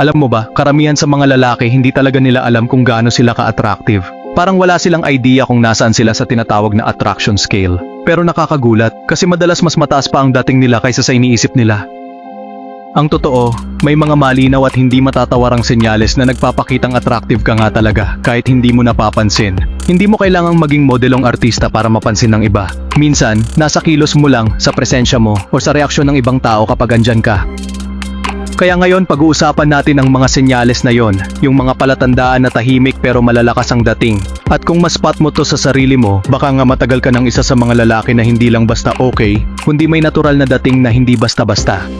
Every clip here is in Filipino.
Alam mo ba, karamihan sa mga lalaki hindi talaga nila alam kung gaano sila ka-attractive. Parang wala silang idea kung nasaan sila sa tinatawag na attraction scale. Pero nakakagulat kasi madalas mas mataas pa ang dating nila kaysa sa iniisip nila. Ang totoo, may mga malinaw at hindi matatawarang senyales na nagpapakitang attractive ka nga talaga kahit hindi mo napapansin. Hindi mo kailangang maging modelong artista para mapansin ng iba. Minsan, nasa kilos mo lang, sa presensya mo, o sa reaksyon ng ibang tao kapag andyan ka. Kaya ngayon pag-uusapan natin ang mga senyales na yon, yung mga palatandaan na tahimik pero malalakas ang dating. At kung mas-spot mo to sa sarili mo, baka nga matagal ka ng isa sa mga lalaki na hindi lang basta okay, kundi may natural na dating na hindi basta-basta.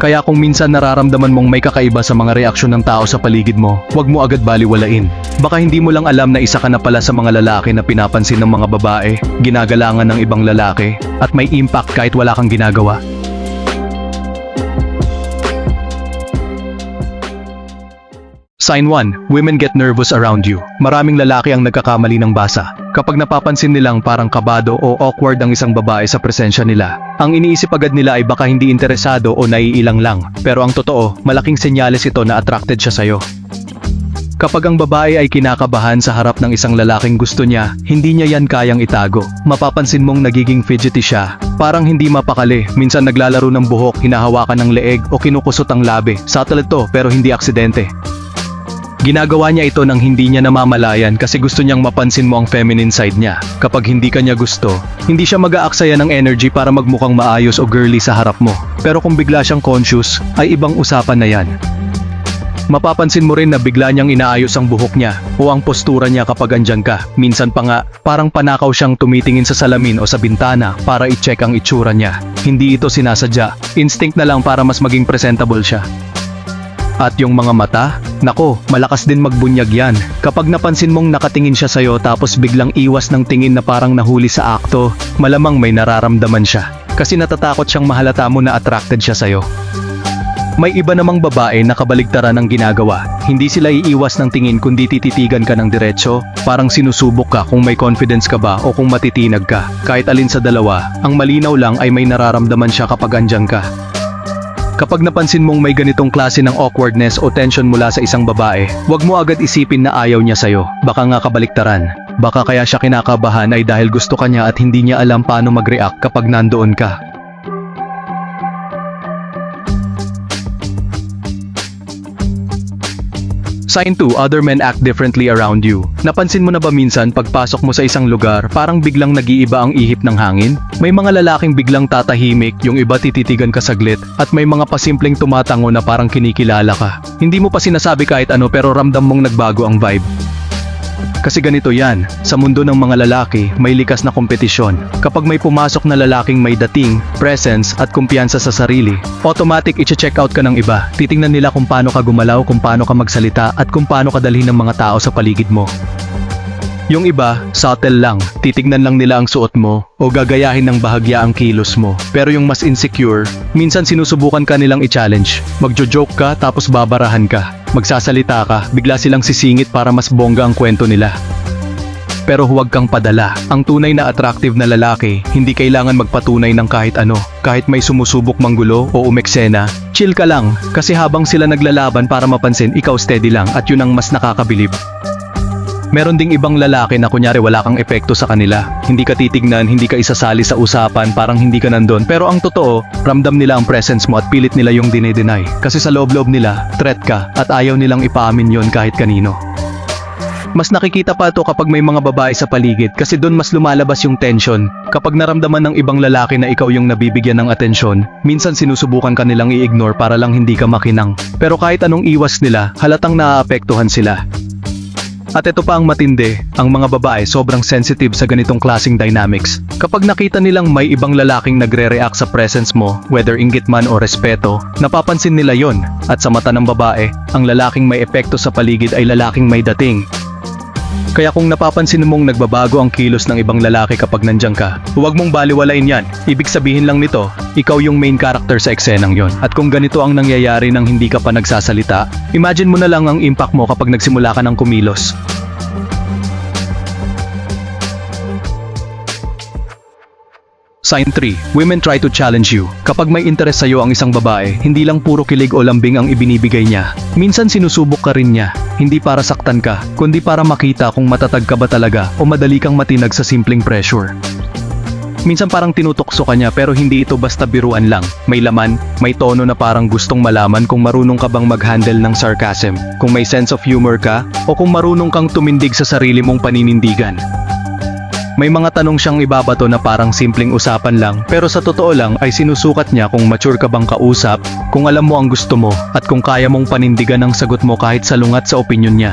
Kaya kung minsan nararamdaman mong may kakaiba sa mga reaksyon ng tao sa paligid mo, huwag mo agad baliwalain. Baka hindi mo lang alam na isa ka na pala sa mga lalaki na pinapansin ng mga babae, ginagalangan ng ibang lalaki, at may impact kahit wala kang ginagawa. Sign 1. Women get nervous around you. Maraming lalaki ang nagkakamali ng basa. Kapag napapansin nilang parang kabado o awkward ang isang babae sa presensya nila, ang iniisip agad nila ay baka hindi interesado o naiilang lang. Pero ang totoo, malaking senyales ito na attracted siya sa'yo. Kapag ang babae ay kinakabahan sa harap ng isang lalaking gusto niya, hindi niya yan kayang itago. Mapapansin mong nagiging fidgety siya. Parang hindi mapakali, minsan naglalaro ng buhok, hinahawakan ng leeg o kinukusot ang labi. Subtle ito pero hindi aksidente. Ginagawa niya ito nang hindi niya namamalayan kasi gusto niyang mapansin mo ang feminine side niya. Kapag hindi ka niya gusto, hindi siya mag-aaksaya ng energy para magmukhang maayos o girly sa harap mo. Pero kung bigla siyang conscious, ay ibang usapan na yan. Mapapansin mo rin na bigla niyang inaayos ang buhok niya o ang postura niya kapag andyan ka. Minsan pa nga, parang panakaw siyang tumitingin sa salamin o sa bintana para i-check ang itsura niya. Hindi ito sinasadya. Instinct na lang para mas maging presentable siya. At yung mga mata, nako, malakas din magbunyag yan. Kapag napansin mong nakatingin siya sa'yo tapos biglang iwas ng tingin na parang nahuli sa akto, malamang may nararamdaman siya. Kasi natatakot siyang mahalata mo na attracted siya sa'yo. May iba namang babae na kabaligtaran ang ginagawa. Hindi sila iiwas ng tingin kundi tititigan ka ng diretso, parang sinusubok ka kung may confidence ka ba o kung matitinag ka. Kahit alin sa dalawa, ang malinaw lang ay may nararamdaman siya kapag andyan ka. Kapag napansin mong may ganitong klase ng awkwardness o tension mula sa isang babae, huwag mo agad isipin na ayaw niya sa'yo. Baka nga kabaliktaran. Baka kaya siya kinakabahan ay dahil gusto ka niya at hindi niya alam paano mag-react kapag nandoon ka. Sign 2, other men act differently around you. Napansin mo na ba minsan pagpasok mo sa isang lugar, parang biglang nag-iiba ang ihip ng hangin? May mga lalaking biglang tatahimik, yung iba tititigan ka saglit, at may mga pasimpleng tumatango na parang kinikilala ka. Hindi mo pa sinasabi kahit ano pero ramdam mong nagbago ang vibe. Kasi ganito yan, sa mundo ng mga lalaki, may likas na kompetisyon. Kapag may pumasok na lalaking may dating, presence, at kumpiyansa sa sarili, automatic i-check out ka ng iba. Titingnan nila kung paano ka gumalaw, kung paano ka magsalita, at kung paano ka dalhin ng mga tao sa paligid mo. Yung iba, subtle lang, titignan lang nila ang suot mo o gagayahin ng bahagya ang kilos mo. Pero yung mas insecure, minsan sinusubukan ka nilang i-challenge. Magjo-joke ka tapos babarahan ka. Magsasalita ka, bigla silang sisingit para mas bongga ang kwento nila. Pero huwag kang padala. Ang tunay na attractive na lalaki, hindi kailangan magpatunay ng kahit ano. Kahit may sumusubok manggulo o umeksena, chill ka lang. Kasi habang sila naglalaban para mapansin, ikaw steady lang at yun ang mas nakakabilib. Meron ding ibang lalaki na kunyari wala kang epekto sa kanila. Hindi ka titignan, hindi ka isasali sa usapan, parang hindi ka nandun. Pero ang totoo, ramdam nila ang presence mo at pilit nila yung dinedeny. Kasi sa loob-loob nila, threat ka at ayaw nilang ipaamin yon kahit kanino. Mas nakikita pa to kapag may mga babae sa paligid kasi doon mas lumalabas yung tension. Kapag naramdaman ng ibang lalaki na ikaw yung nabibigyan ng atensyon, minsan sinusubukan ka nilang i-ignore para lang hindi ka makinang. Pero kahit anong iwas nila, halatang naaapektuhan sila. At ito pa ang matindi, ang mga babae sobrang sensitive sa ganitong klasing dynamics. Kapag nakita nilang may ibang lalaking nagre-react sa presence mo, whether inggit man o respeto, napapansin nila yon. At sa mata ng babae, ang lalaking may epekto sa paligid ay lalaking may dating. Kaya kung napapansin mong nagbabago ang kilos ng ibang lalaki kapag nandiyan ka, huwag mong baliwalain yan. Ibig sabihin lang nito, ikaw yung main character sa eksenang yon. At kung ganito ang nangyayari nang hindi ka pa nagsasalita, imagine mo na lang ang impact mo kapag nagsimula ka ng kumilos. Sign 3. Women try to challenge you. Kapag may interes sa'yo ang isang babae, hindi lang puro kilig o lambing ang ibinibigay niya. Minsan sinusubok ka rin niya. Hindi para saktan ka, kundi para makita kung matatag ka ba talaga o madali kang matinag sa simpleng pressure. Minsan parang tinutokso ka niya pero hindi ito basta biruan lang. May laman, may tono na parang gustong malaman kung marunong ka bang mag-handle ng sarcasm, kung may sense of humor ka, o kung marunong kang tumindig sa sarili mong paninindigan. May mga tanong siyang ibabato na parang simpleng usapan lang pero sa totoo lang ay sinusukat niya kung mature ka bang kausap, kung alam mo ang gusto mo at kung kaya mong panindigan ang sagot mo kahit salungat sa opinyon niya.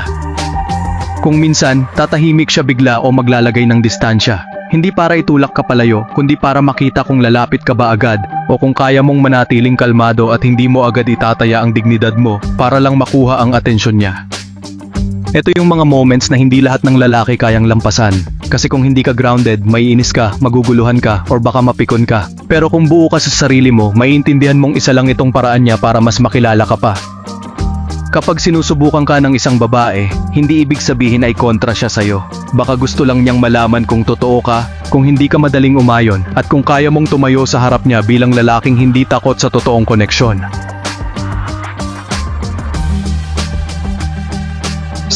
Kung minsan, tatahimik siya bigla o maglalagay ng distansya. Hindi para itulak ka palayo, kundi para makita kung lalapit ka ba agad o kung kaya mong manatiling kalmado at hindi mo agad itataya ang dignidad mo para lang makuha ang atensyon niya. Ito yung mga moments na hindi lahat ng lalaki kayang lampasan. Kasi kung hindi ka grounded, maiinis ka, maguguluhan ka, or baka mapikon ka. Pero kung buo ka sa sarili mo, maiintindihan mong isa lang itong paraan niya para mas makilala ka pa. Kapag sinusubukan ka ng isang babae, hindi ibig sabihin ay kontra siya sa'yo. Baka gusto lang niyang malaman kung totoo ka, kung hindi ka madaling umayon, at kung kaya mong tumayo sa harap niya bilang lalaking hindi takot sa totoong koneksyon.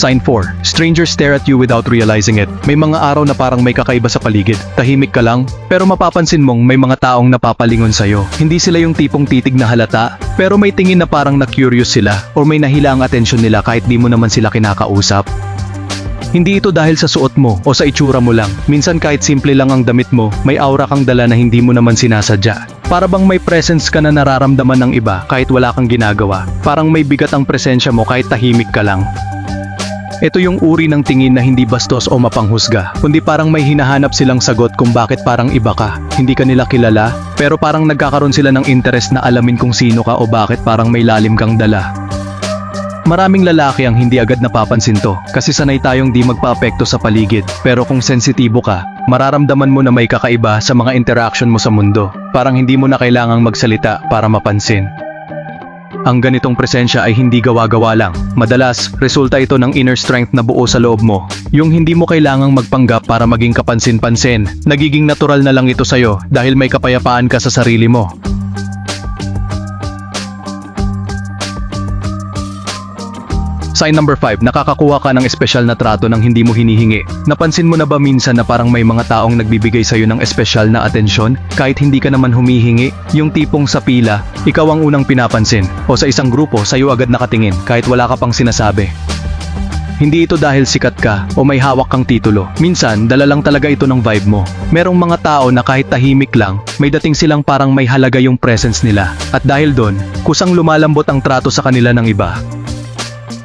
Sign 4. Strangers stare at you without realizing it. May mga araw na parang may kakaiba sa paligid. Tahimik ka lang, pero mapapansin mong may mga taong napapalingon sa'yo. Hindi sila yung tipong titig na halata, pero may tingin na parang na-curious sila or may nahila ang atensyon nila kahit di mo naman sila kinakausap. Hindi ito dahil sa suot mo o sa itsura mo lang. Minsan kahit simple lang ang damit mo, may aura kang dala na hindi mo naman sinasadya. Para bang may presence ka na nararamdaman ng iba kahit wala kang ginagawa. Parang may bigat ang presensya mo kahit tahimik ka lang. Ito yung uri ng tingin na hindi bastos o mapanghusga, kundi parang may hinahanap silang sagot kung bakit parang iba ka. Hindi ka nila kilala, pero parang nagkakaroon sila ng interest na alamin kung sino ka o bakit parang may lalim kang dala. Maraming lalaki ang hindi agad napapansin to kasi sanay tayong di magpaapekto sa paligid. Pero kung sensitibo ka, mararamdaman mo na may kakaiba sa mga interaction mo sa mundo. Parang hindi mo na kailangang magsalita para mapansin. Ang ganitong presensya ay hindi gawa-gawa lang. Madalas, resulta ito ng inner strength na buo sa loob mo. Yung hindi mo kailangang magpanggap para maging kapansin-pansin. Nagiging natural na lang ito sa'yo dahil may kapayapaan ka sa sarili mo. Sign number 5, nakakakuha ka ng espesyal na trato ng hindi mo hinihingi. Napansin mo na ba minsan na parang may mga taong nagbibigay sa'yo ng espesyal na atensyon kahit hindi ka naman humihingi? Yung tipong sa pila, ikaw ang unang pinapansin. O sa isang grupo, sa'yo agad nakatingin kahit wala ka pang sinasabi. Hindi ito dahil sikat ka o may hawak kang titulo. Minsan, dala lang talaga ito ng vibe mo. Merong mga tao na kahit tahimik lang, may dating silang parang may halaga yung presence nila. At dahil doon, kusang lumalambot ang trato sa kanila ng iba.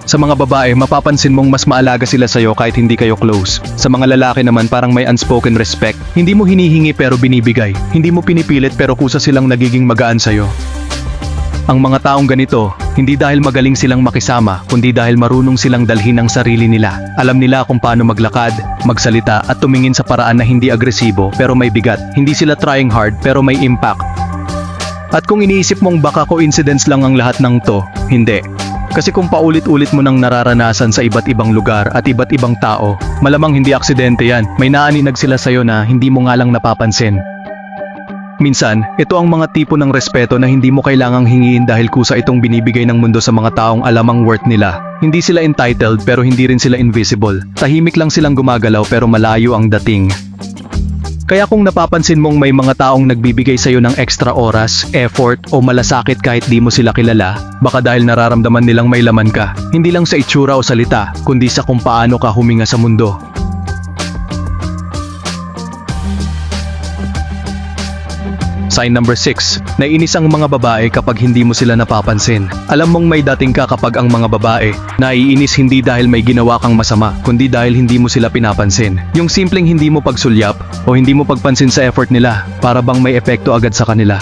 Sa mga babae, mapapansin mong mas maalaga sila sa'yo kahit hindi kayo close. Sa mga lalaki naman parang may unspoken respect. Hindi mo hinihingi pero binibigay. Hindi mo pinipilit pero kusa silang nagiging magaan sa'yo. Ang mga taong ganito, hindi dahil magaling silang makisama, kundi dahil marunong silang dalhin ang sarili nila. Alam nila kung paano maglakad, magsalita at tumingin sa paraan na hindi agresibo pero may bigat. Hindi sila trying hard pero may impact. At kung iniisip mong baka coincidence lang ang lahat ng to, hindi. Kasi kung paulit-ulit mo nang nararanasan sa iba't ibang lugar at iba't ibang tao, malamang hindi aksidente yan. May naaninag sila sa'yo na hindi mo nga lang napapansin. Minsan, ito ang mga tipo ng respeto na hindi mo kailangang hingiin dahil kusa itong binibigay ng mundo sa mga taong alam ang worth nila. Hindi sila entitled pero hindi rin sila invisible. Tahimik lang silang gumagalaw pero malayo ang dating. Kaya kung napapansin mong may mga taong nagbibigay sa'yo ng extra oras, effort o malasakit kahit di mo sila kilala, baka dahil nararamdaman nilang may laman ka. Hindi lang sa itsura o salita, kundi sa kung paano ka huminga sa mundo. Sign number 6. Naiinis ang mga babae kapag hindi mo sila napapansin. Alam mong may dating ka kapag ang mga babae naiinis hindi dahil may ginawa kang masama, kundi dahil hindi mo sila pinapansin. Yung simpleng hindi mo pagsulyap o hindi mo pagpansin sa effort nila para bang may epekto agad sa kanila.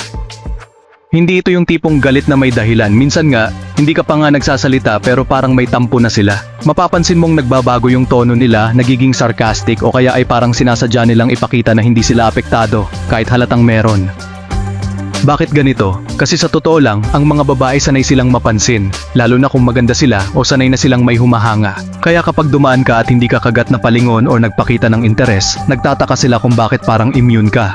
Hindi ito yung tipong galit na may dahilan. Minsan nga, hindi ka pa nga nagsasalita pero parang may tampo na sila. Mapapansin mong nagbabago yung tono nila, nagiging sarcastic o kaya ay parang sinasadya nilang ipakita na hindi sila apektado kahit halatang meron. Bakit ganito? Kasi sa totoo lang, ang mga babae sanay silang mapansin, lalo na kung maganda sila o sanay na silang may humahanga. Kaya kapag dumaan ka at hindi ka kagat na palingon o nagpakita ng interes, nagtataka sila kung bakit parang immune ka.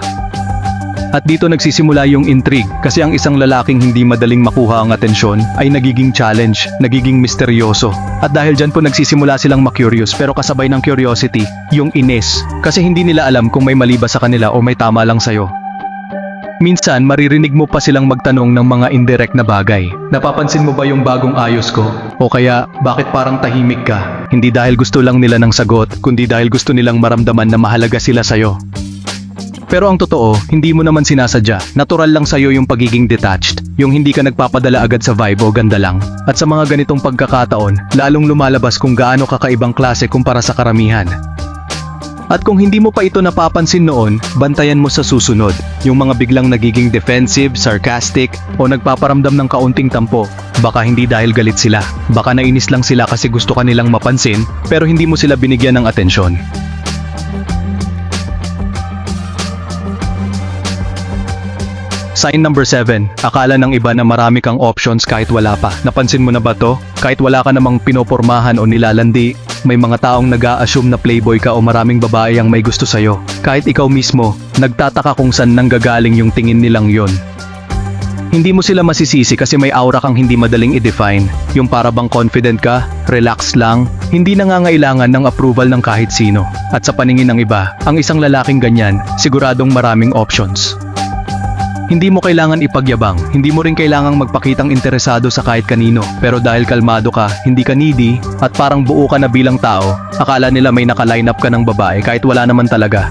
At dito nagsisimula yung intrigue kasi ang isang lalaking hindi madaling makuha ang atensyon ay nagiging challenge, nagiging misteryoso. At dahil dyan po nagsisimula silang makurious pero kasabay ng curiosity, yung inis. Kasi hindi nila alam kung may mali ba sa kanila o may tama lang sa'yo. Minsan, maririnig mo pa silang magtanong ng mga indirect na bagay. Napapansin mo ba yung bagong ayos ko? O kaya, bakit parang tahimik ka? Hindi dahil gusto lang nila ng sagot, kundi dahil gusto nilang maramdaman na mahalaga sila sa'yo. Pero ang totoo, hindi mo naman sinasadya. Natural lang sa'yo yung pagiging detached. Yung hindi ka nagpapadala agad sa vibe o ganda lang. At sa mga ganitong pagkakataon, lalong lumalabas kung gaano kakaibang klase kumpara sa karamihan. At kung hindi mo pa ito napapansin noon, bantayan mo sa susunod. Yung mga biglang nagiging defensive, sarcastic, o nagpaparamdam ng kaunting tampo. Baka hindi dahil galit sila. Baka nainis lang sila kasi gusto ka nilang mapansin, pero hindi mo sila binigyan ng atensyon. Sign number 7. Akala ng iba na marami kang options kahit wala pa. Napansin mo na ba to? Kahit wala ka namang pinopormahan o nilalandi, may mga taong nag assume na playboy ka o maraming babae ang may gusto sa'yo. Kahit ikaw mismo, nagtataka kung saan nanggagaling yung tingin nilang yon. Hindi mo sila masisisi kasi may aura kang hindi madaling i-define. Yung para bang confident ka, relax lang, hindi nangangailangan ng approval ng kahit sino. At sa paningin ng iba, ang isang lalaking ganyan, siguradong maraming options. Hindi mo kailangan ipagyabang, hindi mo rin kailangang magpakitang interesado sa kahit kanino. Pero dahil kalmado ka, hindi ka needy, at parang buo ka na bilang tao, akala nila may naka-line up ka ng babae kahit wala naman talaga.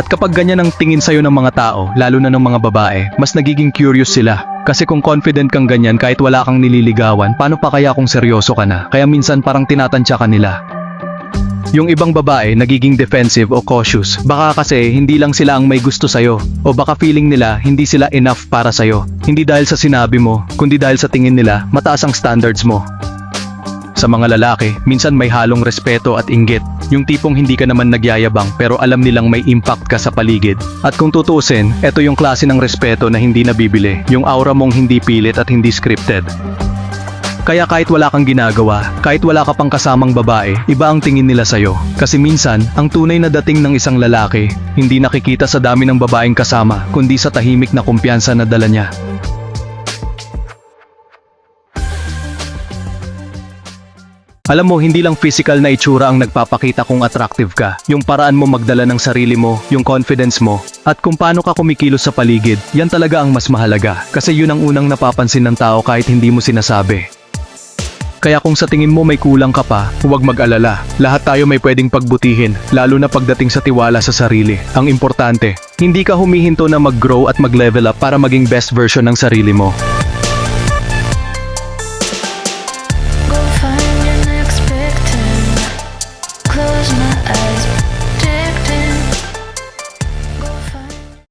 At kapag ganyan ang tingin sa'yo ng mga tao, lalo na ng mga babae, mas nagiging curious sila. Kasi kung confident kang ganyan kahit wala kang nililigawan, paano pa kaya kung seryoso ka na? Kaya minsan parang tinatansya ka nila. Yung ibang babae nagiging defensive o cautious, baka kasi hindi lang sila ang may gusto sa'yo, o baka feeling nila hindi sila enough para sa'yo. Hindi dahil sa sinabi mo, kundi dahil sa tingin nila mataas ang standards mo. Sa mga lalaki, minsan may halong respeto at inggit. Yung tipong hindi ka naman nagyayabang pero alam nilang may impact ka sa paligid. At kung tutuusin, ito yung klase ng respeto na hindi nabibili. Yung aura mong hindi pilit at hindi scripted. Kaya kahit wala kang ginagawa, kahit wala ka pang kasamang babae, iba ang tingin nila sa'yo. Kasi minsan, ang tunay na dating ng isang lalaki, hindi nakikita sa dami ng babaeng kasama, kundi sa tahimik na kumpiyansa na dala niya. Alam mo, hindi lang physical na itsura ang nagpapakita kung attractive ka. Yung paraan mo magdala ng sarili mo, yung confidence mo, at kung paano ka kumikilos sa paligid, yan talaga ang mas mahalaga. Kasi yun ang unang napapansin ng tao kahit hindi mo sinasabi. Kaya kung sa tingin mo may kulang ka pa, huwag mag-alala. Lahat tayo may pwedeng pagbutihin, lalo na pagdating sa tiwala sa sarili. Ang importante, hindi ka humihinto na mag-grow at mag-level up para maging best version ng sarili mo.